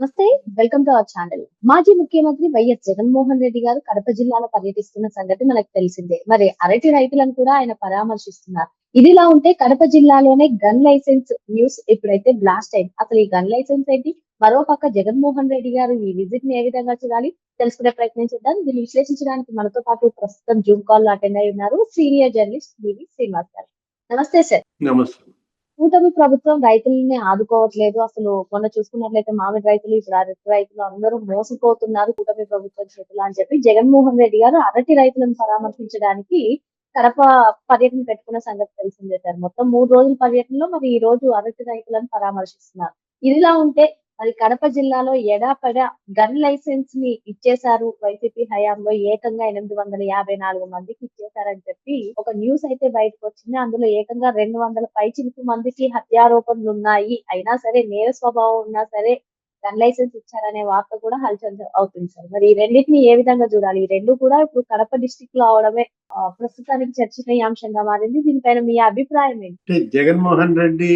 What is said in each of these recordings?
నమస్తే welcome to our channel. మాజీ ముఖ్యమంత్రి వైఎస్ జగన్మోహన్ రెడ్డి గారు కడప జిల్లాలో పర్యటిస్తున్న సంగతి మనకు తెలిసిందే. మరి అరటి రైతులను కూడా ఆయన పరామర్శిస్తున్నారు. ఇదిలా ఉంటే కడప జిల్లాలోనే గన్ లైసెన్స్ న్యూస్ ఇప్పుడైతే బ్లాస్ట్ అయింది. అసలు ఈ గన్ లైసెన్స్ ఏంటి? మరో పక్క జగన్మోహన్ రెడ్డి గారు ఈ విజిట్ని ఏ విధంగా చూడాలి? తెలుసుకునే ప్రయత్నం చేద్దాం. దీన్ని విశ్లేషించడానికి మనతో పాటు ప్రస్తుతం జూమ్ కాల్లో అటెండ్ అయి ఉన్నారు. సీనియర్ జర్నలిస్ట్ బివి శ్రీనివాస్ గారు. నమస్తే సార్. నమస్తే. కూటమి ప్రభుత్వం రైతుల్ని ఆదుకోవట్లేదు. అసలు మొన్న చూసుకున్నట్లయితే మామిడి రైతులు ఇప్పుడు అరటి రైతులు అందరూ మోసపోతున్నారు కూటమి ప్రభుత్వం చేతులు అని చెప్పి జగన్మోహన్ రెడ్డి గారు అరటి రైతులను పరామర్శించడానికి కడప పర్యటన పెట్టుకున్న సంగతి తెలిసిందే సార్. మొత్తం మూడు రోజుల పర్యటనలో మరి ఈ రోజు అరటి రైతులను పరామర్శిస్తున్నారు. ఇదిలా ఉంటే మరి కడప జిల్లాలో ఎడాపెడా గన్ లైసెన్స్ని ఇచ్చేశారు వైసీపీ హయాంలో ఏకంగా ఎనిమిది వందల యాభై నాలుగు మందికి ఇచ్చేశారని చెప్పి ఒక న్యూస్ అయితే బయటకు వచ్చింది. అందులో ఏకంగా రెండు వందల పైచిలుపు మందికి హత్యారోపణలు ఉన్నాయి. అయినా సరే నేర స్వభావం ఉన్నా సరే గన్ లైసెన్స్ ఇచ్చారనే వార్త కూడా హల్చల్ అవుతుంది సార్. మరి ఈ రెండింటిని ఏ విధంగా చూడాలి? ఈ రెండు కూడా ఇప్పుడు కడప డిస్టిక్లో అవడమే ప్రస్తుతానికి చర్చనీయాంశంగా మారింది. దీనిపైన మీ అభిప్రాయం ఏంటి? జగన్మోహన్ రెడ్డి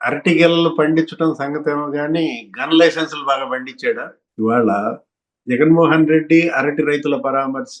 అరటి గెలలు పండించడం సంగతి ఏమో కానీ గన్ లైసెన్సులు బాగా పండించాడా? ఇవాళ జగన్మోహన్ రెడ్డి అరటి రైతుల పరామర్శ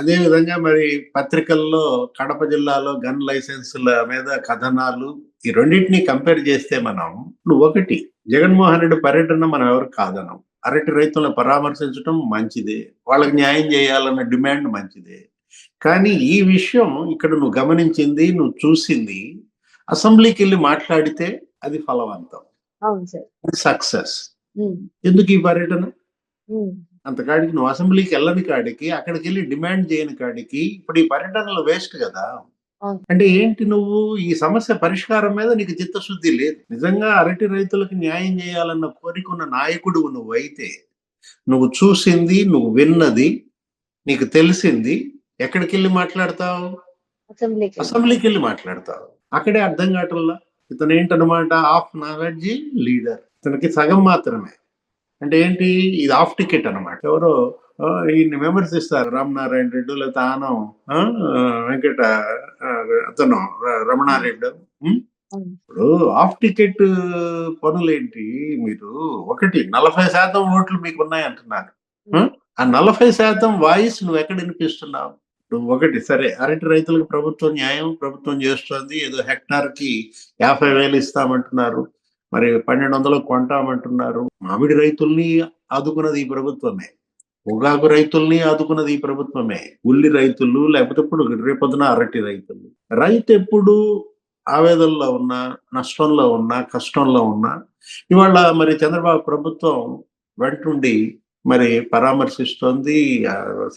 అదే విధంగా మరి పత్రికల్లో కడప జిల్లాలో గన్ లైసెన్సుల మీద కథనాలు ఈ రెండింటిని కంపేర్ చేస్తే మనం ఇప్పుడు ఒకటి జగన్మోహన్ రెడ్డి పర్యటన మనం ఎవరు కాదనం. అరటి రైతులను పరామర్శించడం మంచిదే వాళ్ళకి న్యాయం చేయాలన్న డిమాండ్ మంచిదే. కానీ ఈ విషయం ఇక్కడ నువ్వు గమనించింది నువ్వు చూసింది అసెంబ్లీకి వెళ్ళి మాట్లాడితే అది ఫలవంతం. సక్సెస్. ఎందుకు ఈ పర్యటన? అంతకాడికి నువ్వు అసెంబ్లీకి వెళ్ళని కాడికి అక్కడికి వెళ్ళి డిమాండ్ చేయని కాడికి ఇప్పుడు ఈ పర్యటనలు వేస్ట్ కదా. అంటే ఏంటి నువ్వు? ఈ సమస్య పరిష్కారం మీద నీకు చిత్తశుద్ధి లేదు. నిజంగా అరటి రైతులకు న్యాయం చేయాలన్న కోరిక ఉన్న నాయకుడు నువ్వు అయితే నువ్వు చూసింది నువ్వు విన్నది నీకు తెలిసింది ఎక్కడికి వెళ్ళి మాట్లాడతావు? అసెంబ్లీకి వెళ్ళి మాట్లాడతావు. అక్కడే అర్థం కావట్లా. ఇతను ఏంటనమాట ఆఫ్ నాలెడ్జ్ లీడర్ ఇతనికి సగం మాత్రమే. అంటే ఏంటి? ఇది ఆఫ్ టికెట్ అనమాట ఎవరో ఈయన్ని విమర్శిస్తారు రామనారాయణ రెడ్డి లేకపోతే ఆనం వెంకట అతను రమణారెడ్డి. ఇప్పుడు ఆఫ్ టికెట్ పనులేంటి? మీరు ఒకటి నలభై శాతం ఓట్లు మీకు ఉన్నాయి అంటున్నారు ఆ? నలభై శాతం వాయిస్ నువ్వు ఎక్కడ వినిపిస్తున్నావు? ఒకటి సరే అరటి రైతులకు ప్రభుత్వం న్యాయం ప్రభుత్వం చేస్తుంది ఏదో హెక్టార్కి యాభై వేలు ఇస్తామంటున్నారు మరి పన్నెండు వందలు కొంటామంటున్నారు. మామిడి రైతుల్ని ఆదుకున్నది ఈ ప్రభుత్వమే పొగాకు రైతుల్ని ఆదుకున్నది ఈ ప్రభుత్వమే ఉల్లి రైతులు లేకపోతే ఇప్పుడు రేపొద్దున అరటి రైతులు. రైతు ఎప్పుడు ఆవేదనలో ఉన్నా నష్టంలో ఉన్నా కష్టంలో ఉన్నా ఇవాళ మరి చంద్రబాబు ప్రభుత్వం వెంటుండి మరి పరామర్శిస్తోంది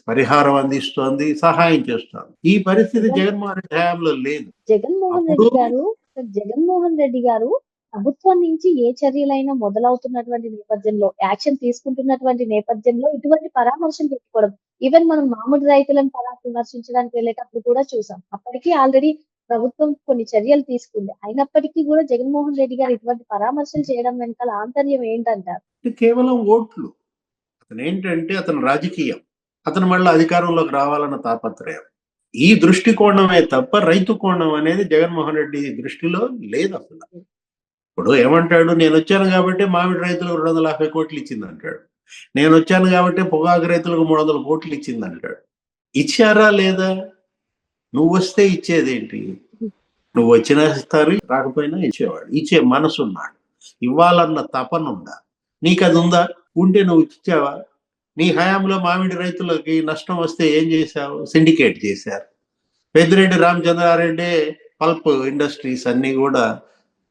పరిహారం అందిస్తోంది సహాయం చేస్తోంది. ఈ పరిస్థితి జగన్మోహన్ రెడ్డి హయాంలో లేదు. జగన్మోహన్ రెడ్డి గారు జగన్మోహన్ రెడ్డి గారు ప్రభుత్వం నుంచి ఏ చర్యలైనా మొదలవుతున్నటువంటి నేపథ్యంలో యాక్షన్ తీసుకుంటున్నటువంటి నేపథ్యంలో ఇటువంటి పరామర్శలు పెట్టుకోవడం ఈవెన్ మనం మామిడి రైతులను పరామర్శించడానికి వెళ్ళేటప్పుడు కూడా చూసాం. అప్పటికి ఆల్రెడీ ప్రభుత్వం కొన్ని చర్యలు తీసుకుంది. అయినప్పటికీ కూడా జగన్మోహన్ రెడ్డి గారు ఇటువంటి పరామర్శలు చేయడం వెనకాల ఆంతర్యం ఏంటంటారు? కేవలం ఓట్లు. అతను ఏంటంటే అతను రాజకీయం. అతను మళ్ళీ అధికారంలోకి రావాలన్న తాపత్రయం. ఈ దృష్టికోణమే తప్ప రైతు కోణం అనేది జగన్మోహన్ రెడ్డి దృష్టిలో లేదు అసలు. ఇప్పుడు ఏమంటాడు నేను వచ్చాను కాబట్టి మామిడి రైతులకు రెండు వందల యాభై కోట్లు ఇచ్చింది అంటాడు. నేను వచ్చాను కాబట్టి పొగాకు రైతులకు మూడు వందల కోట్లు ఇచ్చింది అంటాడు. ఇచ్చారా లేదా? నువ్వు వస్తే ఇచ్చేదేంటి? నువ్వు వచ్చినా ఇస్తారు రాకపోయినా ఇచ్చేవాడు. ఇచ్చే మనసు ఉన్నాడు ఇవ్వాలన్న తపన ఉందా? నీకు అది ఉందా? ఉంటే నువ్వు ఇచ్చావా? నీ హయాంలో మామిడి రైతులకి నష్టం వస్తే ఏం చేశావు? సిండికేట్ చేశారు. పెద్దిరెడ్డి రామచంద్రారెడ్డి పల్ప్ ఇండస్ట్రీస్ అన్ని కూడా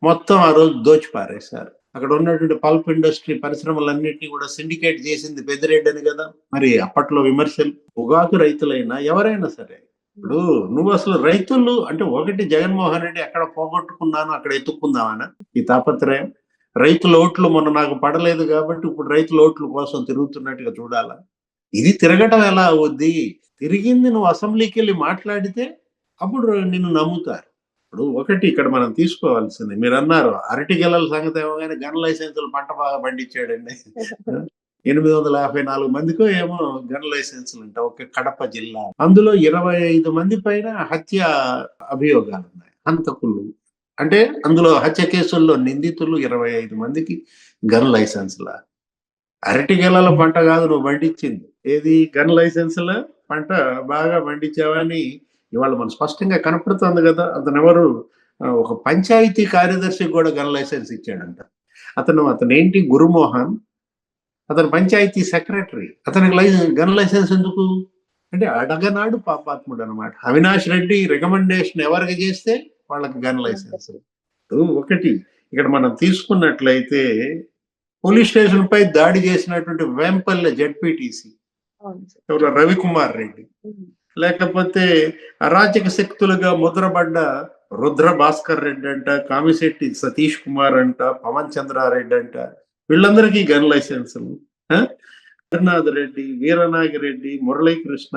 మొత్తం ఆ రోజు దోచిపారేశారు. అక్కడ ఉన్నటువంటి పల్ప్ ఇండస్ట్రీ పరిశ్రమలన్నింటినీ కూడా సిండికేట్ చేసింది పెద్దిరెడ్డి అని కదా. మరి అప్పట్లో విమర్శలు. పొగాకు రైతులైనా ఎవరైనా సరే ఇప్పుడు నువ్వు అసలు రైతులు అంటే ఒకటి జగన్మోహన్ రెడ్డి ఎక్కడ పోగొట్టుకున్నాను అక్కడ ఎత్తుక్కుందామనా? ఈ తాపత్రయం? రైతుల ఓట్లు మొన్న నాకు పడలేదు కాబట్టి ఇప్పుడు రైతుల ఓట్ల కోసం తిరుగుతున్నట్టుగా చూడాలా. ఇది తిరగటం ఎలా అవుద్ది? తిరిగింది నువ్వు అసెంబ్లీకి వెళ్ళి మాట్లాడితే అప్పుడు నిన్ను నమ్ముతారు. ఇప్పుడు ఒకటి ఇక్కడ మనం తీసుకోవాల్సింది. మీరు అన్నారు అరటి గెలల సంగతి ఏమో కానీ గన్ లైసెన్సులు పంట బాగా పండించాడండి. ఎనిమిది వందల యాభై నాలుగు మందికో ఏమో గన్ లైసెన్సులు ఉంటాయి ఒక కడప జిల్లా. అందులో ఇరవై ఐదు మంది పైన హత్య అభియోగాలు ఉన్నాయి హంతకులు. అంటే అందులో హత్య కేసుల్లో నిందితులు ఇరవై ఐదు మందికి గన్ లైసెన్స్ల. అరటి గెలల పంట కాదు నువ్వు పండించింది. ఏది? గన్ లైసెన్స్ల పంట బాగా పండించావని ఇవాళ మనం స్పష్టంగా కనపడుతుంది కదా. అతను ఎవరు? ఒక పంచాయతీ కార్యదర్శికి కూడా గన్ లైసెన్స్ ఇచ్చాడంట. అతను అతను ఏంటి గురుమోహన్. అతను పంచాయతీ సెక్రటరీ. అతనికి లైసెన్స్ గన్ లైసెన్స్ ఎందుకు? అంటే అడగనాడు పాపాత్ముడు అనమాట అవినాష్ రెడ్డి రికమెండేషన్ ఎవరికి చేస్తే వాళ్ళకి గన్ లైసెన్స్ ఒకటి ఇక్కడ మనం తీసుకున్నట్లయితే పోలీస్ స్టేషన్ పై దాడి చేసినటువంటి వేంపల్లె జడ్పీటీసీ ఎవరు? రవికుమార్ రెడ్డి. లేకపోతే అరాచక శక్తులుగా ముద్రపడ్డ రుద్ర భాస్కర్ రెడ్డి అంట కామిశెట్టి సతీష్ కుమార్ అంట పవన్ చంద్రారెడ్డి అంట వీళ్ళందరికీ గన్ లైసెన్సులు? హరినాథ్ రెడ్డి వీరనాగిరెడ్డి మురళీకృష్ణ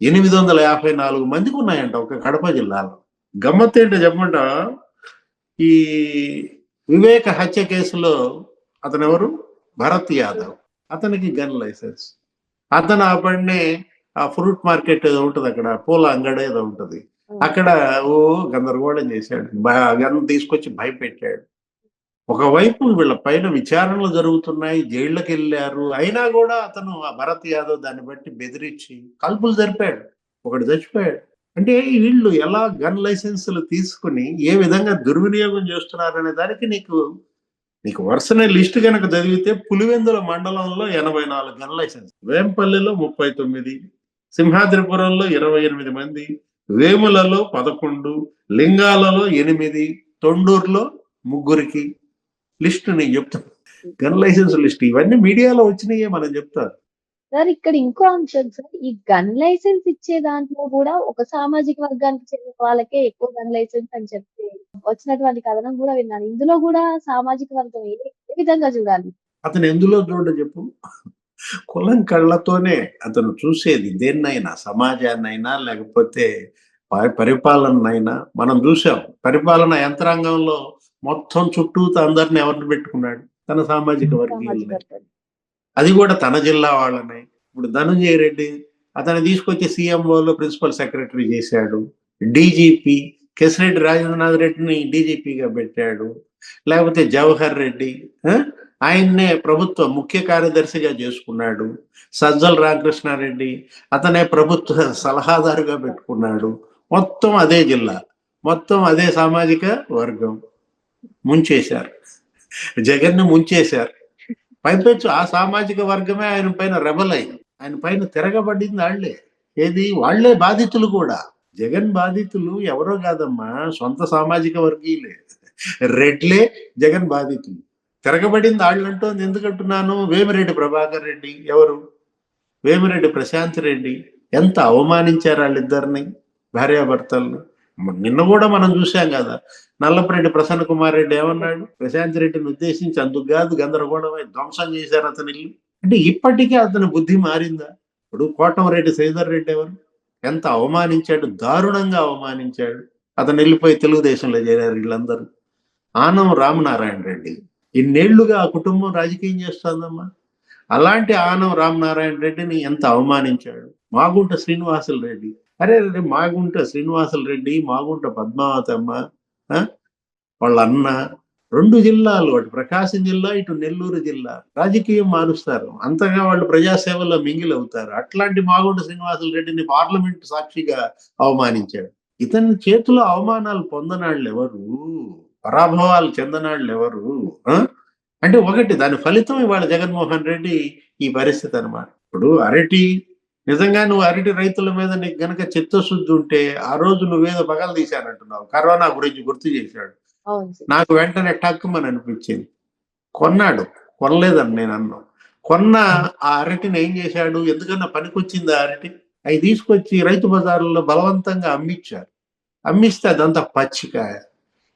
ఎనిమిది వందల యాభై నాలుగు మందికి ఉన్నాయంట ఒక కడప జిల్లాలో. గమ్మత్ ఏంటో చెప్పమంట? ఈ వివేక హత్య కేసులో అతను ఎవరు భరత్ యాదవ్. అతనికి గన్ లైసెన్స్. అతను ఆ పడినే ఆ ఫ్రూట్ మార్కెట్ ఏదో ఉంటుంది అక్కడ పూల అంగడి ఏదో ఉంటది. అక్కడ ఓ గందరగోళం చేశాడు. గన్ తీసుకొచ్చి భయపెట్టాడు. ఒకవైపు వీళ్ళ పైన విచారణలు జరుగుతున్నాయి జైళ్ళకి వెళ్ళారు. అయినా కూడా అతను ఆ భరత్ యాదవ్ దాన్ని బట్టి బెదిరించి కల్పులు జరిపాడు. ఒకడు చచ్చిపోయాడు. అంటే వీళ్ళు ఎలా గన్ లైసెన్సులు తీసుకుని ఏ విధంగా దుర్వినియోగం చేస్తున్నారనే దానికి నీకు నీకు వరుసనే లిస్ట్ కనుక చదివితే పులివెందుల మండలంలో ఎనభై నాలుగు గన్ లైసెన్స్. వేంపల్లిలో ముప్పై తొమ్మిది సింహాద్రిపురంలో ఇరవై ఎనిమిది మంది వేములలో పదకొండు లింగాలలో ఎనిమిది తొండూరులో ముగ్గురికి లిస్ట్ నేను చెప్తాను గన్ లైసెన్స్ లిస్ట్ ఇవన్నీ మీడియాలో వచ్చినాయే మనం చెప్తారు. సార్ ఇక్కడ ఇంకో అంశం సార్ ఈ గన్ లైసెన్స్ ఇచ్చే దాంట్లో కూడా ఒక సామాజిక వర్గానికి చెందిన వాళ్ళకే ఎక్కువ గన్ లైసెన్స్ అని చెప్పి వచ్చినటువంటి కథనం కూడా విన్నాను. ఇందులో కూడా సామాజిక వర్గం ఏ విధంగా చూడాలి? అతను ఎందులో చూడ చెప్పు. కులం కళ్ళతోనే అతను చూసేది దేన్నైనా సమాజాన్నైనా లేకపోతే పరిపాలనైనా మనం చూసాం పరిపాలన యంత్రాంగంలో మొత్తం చుట్టూ అందరిని ఎవరిని పెట్టుకున్నాడు? తన సామాజిక వర్గీయుల్ని. వర్గం అది కూడా తన జిల్లా వాళ్ళనే. ఇప్పుడు ధనంజయ రెడ్డి అతను తీసుకొచ్చి సీఎంఓలో ప్రిన్సిపల్ సెక్రటరీ చేశాడు. డీజీపీ కెసిరెడ్డి రాజేంద్రనాథ్ రెడ్డిని డీజీపీగా పెట్టాడు. లేకపోతే జవహర్ రెడ్డి ఆయన్నే ప్రభుత్వ ముఖ్య కార్యదర్శిగా చేసుకున్నాడు. సజ్జల రామకృష్ణారెడ్డి అతనే ప్రభుత్వ సలహాదారుగా పెట్టుకున్నాడు. మొత్తం అదే జిల్లా. మొత్తం అదే సామాజిక వర్గం. ముంచేశారు. జగన్ ముంచేశారు. పైపెచ్చు. ఆ సామాజిక వర్గమే ఆయన పైన రెబల్ అయింది ఆయన పైన తిరగబడింది వాళ్ళే ఏది? వాళ్ళే బాధితులు కూడా. జగన్ బాధితులు ఎవరో కాదమ్మా సొంత సామాజిక వర్గీయులే. రెడ్లే జగన్ బాధితులు. తిరగబడింది వాళ్ళంటోంది ఎందుకంటున్నాను? వేమిరెడ్డి ప్రభాకర్ రెడ్డి ఎవరు? వేమిరెడ్డి ప్రశాంత్ రెడ్డి. ఎంత అవమానించారు వాళ్ళిద్దరిని భార్యాభర్తలను. నిన్న కూడా మనం చూసాం కదా. నల్లపరెడ్డి ప్రసన్న కుమార్ రెడ్డి ఏమన్నాడు? ప్రశాంత్ రెడ్డిని ఉద్దేశించి అందుకు కాదు గందరగోళమై ధ్వంసం చేశారు అతని ఇల్లు. అంటే ఇప్పటికీ అతని బుద్ధి మారిందా? ఇప్పుడు కోటమరెడ్డి శ్రీధర్ రెడ్డి ఎవరు? ఎంత అవమానించాడు దారుణంగా అవమానించాడు. అతను వెళ్ళిపోయి తెలుగుదేశంలో చేరారు వీళ్ళందరూ. ఆనం రామనారాయణ రెడ్డి. ఇన్నేళ్ళుగా ఆ కుటుంబం రాజకీయం చేస్తుందమ్మా. అలాంటి ఆనం రామనారాయణ రెడ్డిని ఎంత అవమానించాడు? మాగుంట శ్రీనివాసులు రెడ్డి. అరే అరే మాగుంట శ్రీనివాసులు రెడ్డి మాగుంట పద్మావతమ్మ ఆ? వాళ్ళ అన్న. రెండు జిల్లాలు అటు ప్రకాశం జిల్లా ఇటు నెల్లూరు జిల్లా. రాజకీయం మారుస్తారు. అంతగా వాళ్ళు ప్రజాసేవలో మింగిలవుతారు. అట్లాంటి మాగుంట శ్రీనివాసులు రెడ్డిని పార్లమెంట్ సాక్షిగా అవమానించాడు. ఇతని చేతిలో అవమానాలు పొందనాళ్ళు ఎవరు పరాభవాలు చెందనాళ్ళు ఎవరు ఆ? అంటే ఒకటి దాని ఫలితం ఇవాళ జగన్మోహన్ రెడ్డి ఈ పరిస్థితి అన్నమాట. ఇప్పుడు అరటి నిజంగా నువ్వు అరటి రైతుల మీద నీకు గనక చిత్తశుద్ధి ఉంటే ఆ రోజు నువ్వేదో పగలు తీశానంటున్నావు. కరోనా గురించి గుర్తు చేశాడు. నాకు వెంటనే టక్కుమని అనిపించింది. కొన్నాడు. కొనలేదని నేను అన్నాను కొన్న ఆ అరటిని ఏం చేశాడు? ఎందుకన్నా పనికొచ్చింది ఆ అరటి? అవి తీసుకొచ్చి రైతు బజార్లలో బలవంతంగా అమ్మిచ్చారు. అమ్మిస్తే అదంతా పచ్చికాయ.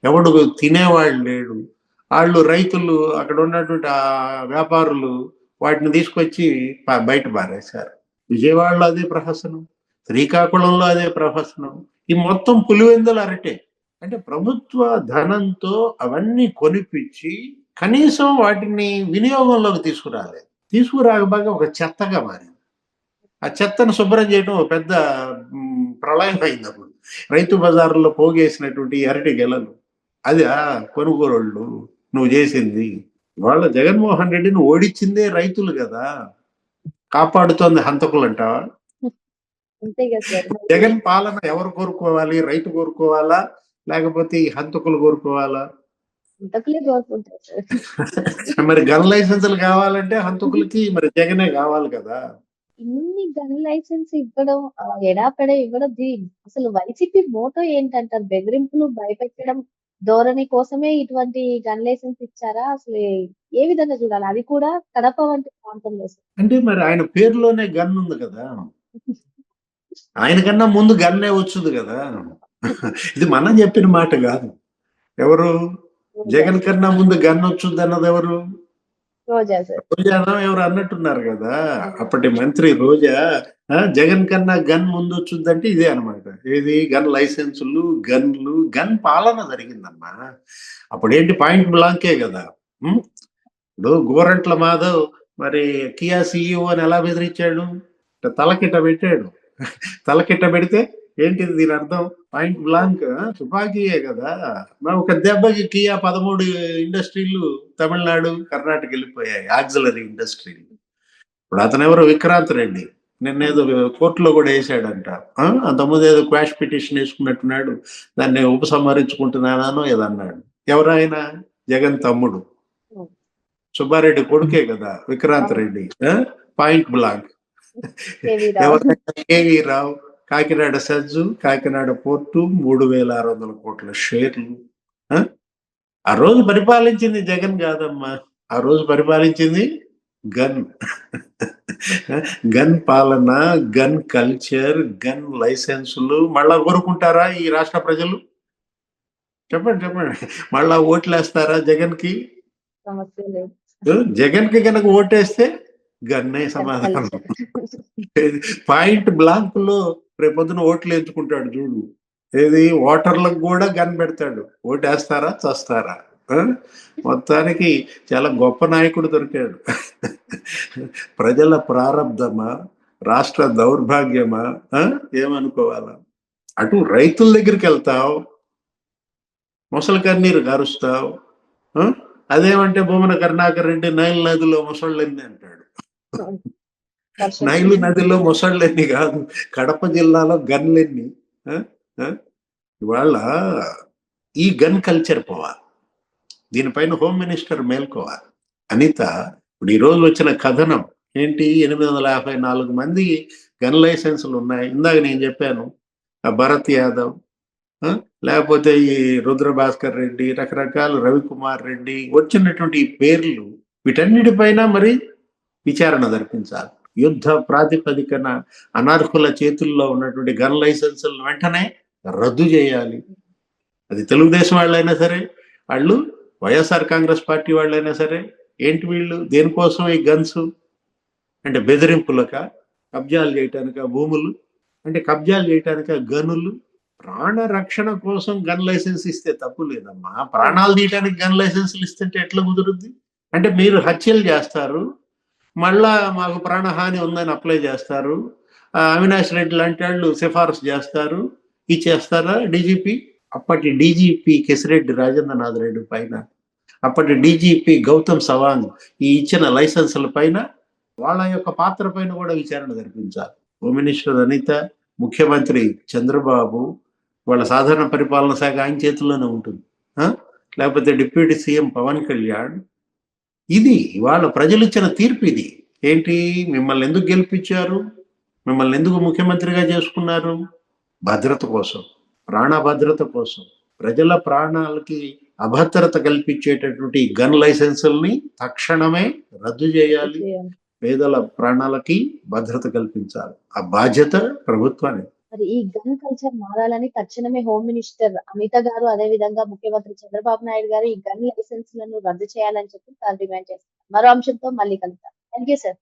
ఎవడు తినేవాళ్ళు లేడు. వాళ్ళు రైతులు అక్కడ ఉన్నటువంటి ఆ వ్యాపారులు వాటిని తీసుకొచ్చి బయట పారేశారు. విజయవాడలో అదే ప్రహసనం శ్రీకాకుళంలో అదే ప్రహసనం. ఈ మొత్తం పులివెందులు అరటే. అంటే ప్రభుత్వ ధనంతో అవన్నీ కొనిపించి కనీసం వాటిని వినియోగంలోకి తీసుకురాలేదు. తీసుకురాకపోగా ఒక చెత్తగా మారింది. ఆ చెత్తను శుభ్రం చేయడం ఒక పెద్ద ప్రళయం అయింది అప్పుడు. రైతు బజార్లో పోగేసినటువంటి అరటి గెలలు. అది ఆ కొనుగోళ్ళు నువ్వు చేసింది. వాళ్ళ జగన్మోహన్ రెడ్డిని ఓడించిందే రైతులు కదా. కాపాడుతోంది హంతకులు అంటావా? జగన్ పాలన ఎవరు కోరుకోవాలి? రైతు కోరుకోవాలా? లేకపోతే ఈ హంతకులు కోరుకోవాలా? మరి గన్ లైసెన్సులు కావాలంటే హంతకులకి మరి జగనే కావాలి కదా? ఇన్ని గన్ లైసెన్స్ ఇవ్వడం ఎడాపెడా ఇవ్వడం అసలు వైసీపీ మోటో ఏంటంటారు? బెదిరింపులు భయపెట్టడం ధోరణి కోసమే ఇటువంటి గన్ లైసెన్స్ ఇచ్చారా? అసలు ఏ- విధంగా చూడాలి? అది కూడా కడప వంటి ప్రాంతంలో అంటే మరి ఆయన పేరులోనే గన్ ఉంది కదా? ఆయన కన్నా ముందు గన్నే వచ్చింది కదా? ఇది మనం చెప్పిన మాట కాదు. ఎవరు? జగన్ కన్నా ముందు గన్ వచ్చుద్ది అన్నది ఎవరు? రోజా సార్. ఎవరు అన్నట్టున్నారు కదా. అప్పటి మంత్రి రోజా ఆ, జగన్ కన్నా గన్ ముందు వచ్చిందంటే ఇదే అన్నమాట. ఏది? గన్ లైసెన్సులు గన్లు గన్ పాలన జరిగిందమ్మా. అప్పుడేంటి పాయింట్ బ్లాంకే కదా. ఇప్పుడు గోరంట్ల మాధవ్ మరి కియా సిఇఓ అని ఎలా బెదిరించాడు? తలకిట పెట్టాడు. తలకిట పెడితే ఏంటిది దీని అర్థం? పాయింట్ బ్లాంక్ తుపాకీయే కదా. మరి ఒక దెబ్బకి కియా పదమూడు ఇండస్ట్రీలు తమిళనాడు కర్ణాటక వెళ్ళిపోయాయి ఆక్సిలరీ ఇండస్ట్రీలు. ఇప్పుడు అతను ఎవరు విక్రాంత్ రెడ్డి. నిన్నేదో కోర్టులో కూడా వేసాడంట ఆ? అంతకుముందు ఏదో క్వాష్ పిటిషన్ వేసుకున్నట్టున్నాడు. దాన్ని ఉపసంహరించుకుంటున్నానో ఏదో అన్నాడు ఎవరైనా జగన్ తమ్ముడు. సుబ్బారెడ్డి కొడుకే కదా విక్రాంత్ రెడ్డి? Point blank. ఎవరైనా కేవీ రావు. కాకినాడ సజ్జు కాకినాడ పోర్టు మూడు వేల ఆరు వందల కోట్ల షేర్లు. ఆ? రోజు పరిపాలించింది జగన్ కాదమ్మా. ఆ రోజు పరిపాలించింది గన్. గన్ పాలన గన్ కల్చర్ గన్ లైసెన్సులు. మళ్ళా కోరుకుంటారా ఈ రాష్ట్ర ప్రజలు? చెప్పండి చెప్పండి. మళ్ళా ఓట్లేస్తారా జగన్కి కనుక ఓటేస్తే గన్నే సమాధానం. పాయింట్ బ్లాంక్లో రేపొద్దున ఓట్లు ఎంచుకుంటాడు చూడు. ఏది? ఓటర్లకు కూడా గన్ పెడతాడు. ఓటేస్తారా? చస్తారా? ఆ? మొత్తానికి చాలా గొప్ప నాయకుడు దొరికాడు. ప్రజల ప్రారంధమా? రాష్ట్ర దౌర్భాగ్యమా? ఏమనుకోవాలా? అటు రైతుల దగ్గరికి వెళ్తావు. మొసలి కన్నీరు గారుస్తావు. అదేమంటే భూమన కరుణాకర్ రెడ్డి నైల్ నదిలో ముసళ్ళెన్ని అంటాడు. నైలు నదిలో ముసళ్ళెన్ని కాదు కడప జిల్లాలో గన్లెన్ని? ఇవాళ ఈ గన్ కల్చర్ పోవాలి. దీనిపైన హోమ్ మినిస్టర్ మేల్కోవాలి. అనిత ఇప్పుడు ఈ రోజు వచ్చిన కథనం ఏంటి? ఎనిమిది వందల యాభై నాలుగు మంది గన్ లైసెన్సులు ఉన్నాయి. ఇందాక నేను చెప్పాను ఆ భరత్ యాదవ్? లేకపోతే ఈ రుద్ర భాస్కర్ రెడ్డి రకరకాల రవికుమార్ రెడ్డి వచ్చినటువంటి ఈ పేర్లు వీటన్నిటిపైన మరి విచారణ జరిపించాలి. యుద్ధ ప్రాతిపదికన అనర్హుల చేతుల్లో ఉన్నటువంటి గన్ లైసెన్సులను వెంటనే రద్దు చేయాలి. అది తెలుగుదేశం వాళ్ళైనా సరే వాళ్ళు వైఎస్ఆర్ కాంగ్రెస్ పార్టీ వాళ్ళైనా సరే ఏంటి వీళ్ళు? దేనికోసం ఈ గన్స్ అంటే బెదిరింపులక? కబ్జాలు చేయటానిక భూములు? అంటే కబ్జాలు చేయటానిక గనులు? ప్రాణ రక్షణ కోసం గన్ లైసెన్స్ ఇస్తే తప్పు లేదమ్మా. ప్రాణాలు తీయటానికి గన్ లైసెన్సులు ఇస్తుంటే ఎట్లా కుదురుద్ది? అంటే మీరు హత్యలు చేస్తారు మళ్ళా మాకు ప్రాణహాని ఉందని అప్లై చేస్తారు. అవినాష్ రెడ్డి లాంటి వాళ్ళు సిఫారసు చేస్తారు. ఇచ్చేస్తారా డీజీపీ? అప్పటి డీజీపీ కిసిరెడ్డి రాజేంద్రనాథ్ రెడ్డి పైన. అప్పటి డీజీపీ గౌతమ్ సవాంగ్ ఈ ఇచ్చిన లైసెన్సుల పైన వాళ్ళ యొక్క పాత్ర పైన కూడా విచారణ జరిపించాలి హోమ్ మినిస్టర్ అనిత ముఖ్యమంత్రి చంద్రబాబు వాళ్ళ సాధారణ పరిపాలన శాఖ ఆయన చేతుల్లోనే ఉంటుంది. లేకపోతే డిప్యూటీ సీఎం పవన్ కళ్యాణ్ ఇది వాళ్ళ ప్రజలు ఇచ్చిన తీర్పు ఇది. ఏంటి? మిమ్మల్ని ఎందుకు గెలిపించారు? మిమ్మల్ని ఎందుకు ముఖ్యమంత్రిగా చేసుకున్నారు? భద్రత కోసం ప్రాణ భద్రత కోసం ప్రజల ప్రాణాలకి అభద్రత కల్పించేటటువంటి గన్ లైసెన్సుల్ని తక్షణమే రద్దు చేయాలి. పేదల ప్రాణాలకి భద్రత కల్పించాలి. ఆ బాధ్యత ప్రభుత్వానికి మరి ఈ గన్ కల్చర్ మారాలని తక్షణమే హోమ్ మినిస్టర్ అమిత గారు అదే విధంగా ముఖ్యమంత్రి చంద్రబాబు నాయుడు గారు ఈ గన్ లైసెన్స్లను రద్దు చేయాలని చెప్పి తాను డిమాండ్ చేస్తారు మరో అంశంతో మళ్ళీ కలుద్దాం. Thank you sir